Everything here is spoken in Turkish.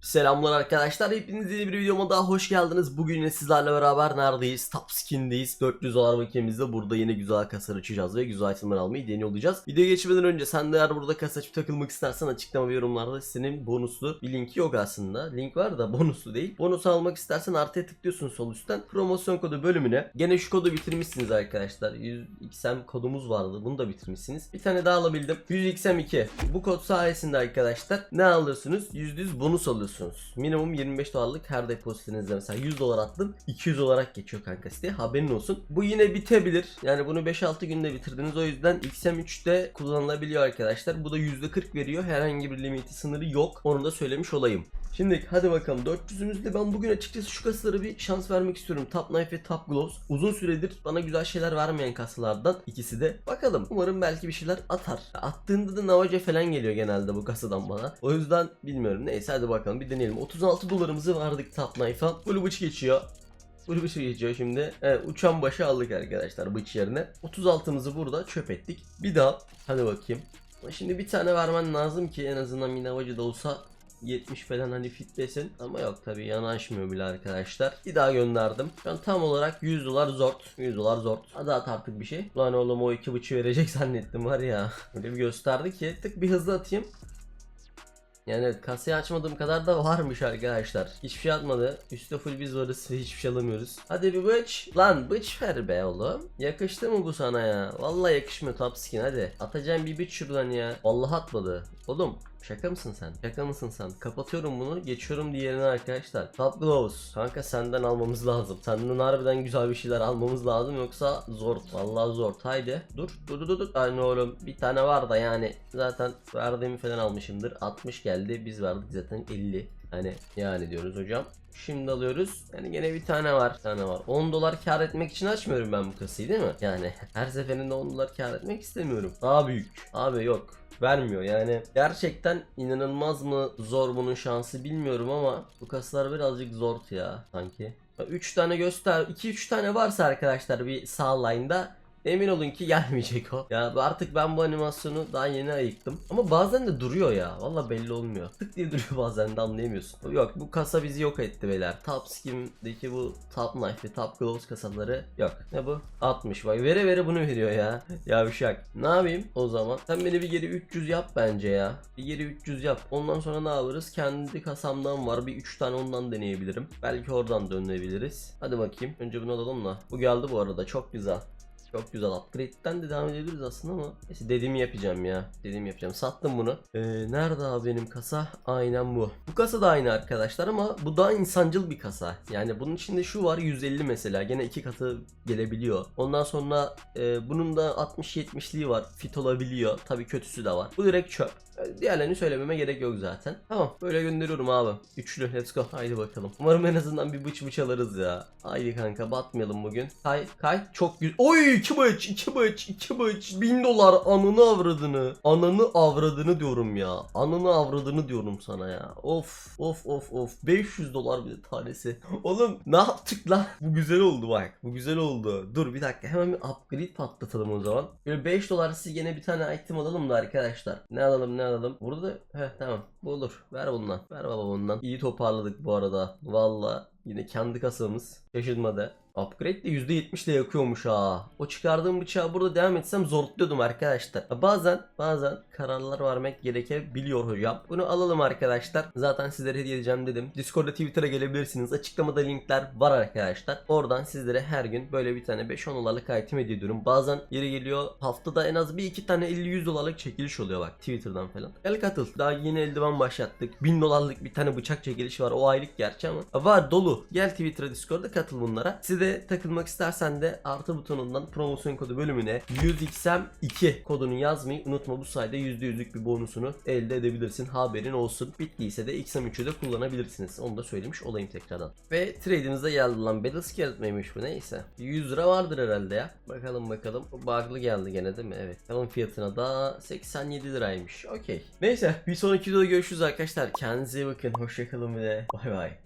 Selamlar arkadaşlar. Hepiniz yeni bir videoma daha hoş geldiniz. Bugün yine sizlerle beraber neredeyiz? Top Skin'deyiz. 400 dolar bakiyemizde burada yine güzel kasar açacağız ve güzel itemler almayı deniyor olacağız. Videoya geçmeden önce sen de eğer burada kasa açıp takılmak istersen açıklama ve yorumlarda senin bonuslu bir linki yok aslında. Link var da bonuslu değil. Bonus almak istersen artıya tıklıyorsun sol üstten. Promosyon kodu bölümüne. Gene şu kodu bitirmişsiniz arkadaşlar. 100xm kodumuz vardı. Bunu da bitirmişsiniz. Bir tane daha alabildim. 100xm2. Bu kod sayesinde arkadaşlar ne alırsınız? %100 bonus alıyorsunuz. Minimum 25 dolarlık her depozitinizde mesela 100 dolar attım 200 olarak geçiyor kanka siteye haberin olsun. Bu yine bitebilir. Yani bunu 5-6 günde bitirdiniz o yüzden XM3'te kullanılabiliyor arkadaşlar. Bu da %40 veriyor. Herhangi bir limiti sınırı yok. Onu da söylemiş olayım. Şimdi hadi bakalım 400'ümüzde ben bugün açıkçası şu kasalara bir şans vermek istiyorum. Top Knife ve Top Gloves. Uzun süredir bana güzel şeyler vermeyen kasalardan ikisi de. Bakalım umarım belki bir şeyler atar. Attığında da Navaja falan geliyor genelde bu kasadan bana. O yüzden bilmiyorum. Neyse hadi bakalım bir deneyelim. 36 dolarımızı verdik Top Knife'a. Blue Butch geçiyor. Blue Butch geçiyor şimdi. Evet uçan başı aldık arkadaşlar bıç yerine. 36'mızı burada çöp ettik. Bir daha hadi bakayım. Şimdi bir tane vermen lazım ki en azından Minavacı da olsa 70 falan hani fitlesin ama yok tabi yanaşmıyor bile arkadaşlar. Bir daha gönderdim. Şu an tam olarak 100 dolar zort. 100 dolar zort. Hadi at artık bir şey. Lan oğlum o iki bıçı verecek zannettim var ya. Öyle bir gösterdi ki tık bir hızlı atayım. Yani evet, kasayı açmadığım kadar da varmış arkadaşlar. Hiçbir şey atmadı. Üstte full biz varız hiçbir şey alamıyoruz. Hadi bir bıç. Lan bıç ver be oğlum. Yakıştı mı bu sana ya? Vallahi yakışmıyor top skin hadi. Atacağım bir bıç şuradan ya. Vallahi atmadı. Oğlum Şaka mısın sen? Şaka mısın sen? Kapatıyorum bunu. Geçiyorum diğerine arkadaşlar. Top Gloves. Kanka senden almamız lazım. Senden harbiden güzel bir şeyler almamız lazım. Yoksa zor. Vallahi zor. Haydi. Dur. Dur dur dur. Aynı oğlum. Bir tane var da yani. Zaten verdiğimi falan almışımdır. 60 geldi. Biz verdik zaten 50. Hani yani diyoruz hocam. Şimdi alıyoruz. Yani gene bir tane var. Bir tane var. 10 dolar kar etmek için açmıyorum ben bu kasayı değil mi? Yani her seferinde 10 dolar kar etmek istemiyorum. Daha büyük. Abi yok vermiyor. Yani gerçekten inanılmaz mı zor bunun şansı bilmiyorum ama bu kasalar birazcık zor ya sanki. 3 tane göster 2-3 tane varsa arkadaşlar bir sağ line'da Emin olun ki gelmeyecek o. Ya artık ben bu animasyonu daha yeni ayıktım. Ama bazen de duruyor ya. Valla belli olmuyor. Tık diye duruyor bazen de anlayamıyorsun. Yok bu kasa bizi yok etti beyler. Top Skim'deki bu Top Knife ve Top Gloves kasaları yok. Ne bu? 60 bak. Vere vere bunu veriyor ya. Yavşak. Ne yapayım o zaman? Sen beni bir geri 300 yap bence ya. Bir geri 300 yap. Ondan sonra ne yaparız? Kendi kasamdan var. Bir 3 tane ondan deneyebilirim. Belki oradan dönebiliriz. Hadi bakayım. Önce bunu alalım da. Bu geldi bu arada. Çok güzel. Çok güzel upgrade'den de devam edebiliriz aslında ama neyse dediğimi yapacağım ya. Dediğimi yapacağım. Sattım bunu. Ee, nerede abi benim kasa? Aynen bu. Bu kasa da aynı arkadaşlar ama bu daha insancıl bir kasa. Yani bunun içinde şu var 150 mesela. Gene iki katı gelebiliyor. Ondan sonra e, bunun da 60-70'liği var. Fit olabiliyor. Tabii kötüsü de var. Bu direkt çöp. Diğerlerini söylememe gerek yok zaten. Tamam böyle gönderiyorum abi. Üçlü let's go. Haydi bakalım. Umarım en azından bir bıç bıç alırız ya. Haydi kanka batmayalım bugün. Kay kay çok güzel. Oy iki bıç iki bıç iki bıç. Bin dolar anını avradını. Ananı avradını diyorum ya. Anını avradını diyorum sana ya. Of of of of. 500 dolar bir tanesi. Oğlum ne yaptık lan? Bu güzel oldu bak. Bu güzel oldu. Dur bir dakika hemen bir upgrade patlatalım o zaman. Böyle 5 dolar siz gene bir tane item alalım da arkadaşlar. Ne alalım ne alalım. Burada da heh tamam bu olur. Ver bundan. Ver baba bundan. İyi toparladık bu arada. Valla yine kendi kasamız. Şaşırmadı. Upgrade de %70 ile yakıyormuş ha. O çıkardığım bıçağı burada devam etsem zorluyordum arkadaşlar. Bazen bazen kararlar vermek gerekebiliyor hocam. Bunu alalım arkadaşlar. Zaten sizlere hediye edeceğim dedim. Discord'da Twitter'a gelebilirsiniz. Açıklamada linkler var arkadaşlar. Oradan sizlere her gün böyle bir tane 5-10 dolarlık item hediye ediyorum. Bazen yeri geliyor haftada en az bir iki tane 50-100 dolarlık çekiliş oluyor bak Twitter'dan falan. Gel katıl. Daha yeni eldiven başlattık. 1000 dolarlık bir tane bıçak çekilişi var. O aylık gerçi ama. Var dolu. Gel Twitter'a Discord'da katıl bunlara. Size takılmak istersen de artı butonundan promosyon kodu bölümüne 100xm2 kodunu yazmayı unutma. Bu sayede %100'lük bir bonusunu elde edebilirsin. Haberin olsun. Bittiyse de XM3'ü de kullanabilirsiniz. Onu da söylemiş olayım tekrardan. Ve trade'imize geldi lan. Battle Scarlet miymiş bu neyse. 100 lira vardır herhalde ya. Bakalım bakalım. Bug'lı geldi gene değil mi? Evet. Tamam fiyatına da 87 liraymış. Okey. Neyse bir sonraki videoda görüşürüz arkadaşlar. Kendinize iyi bakın. Hoşçakalın ve bay bay.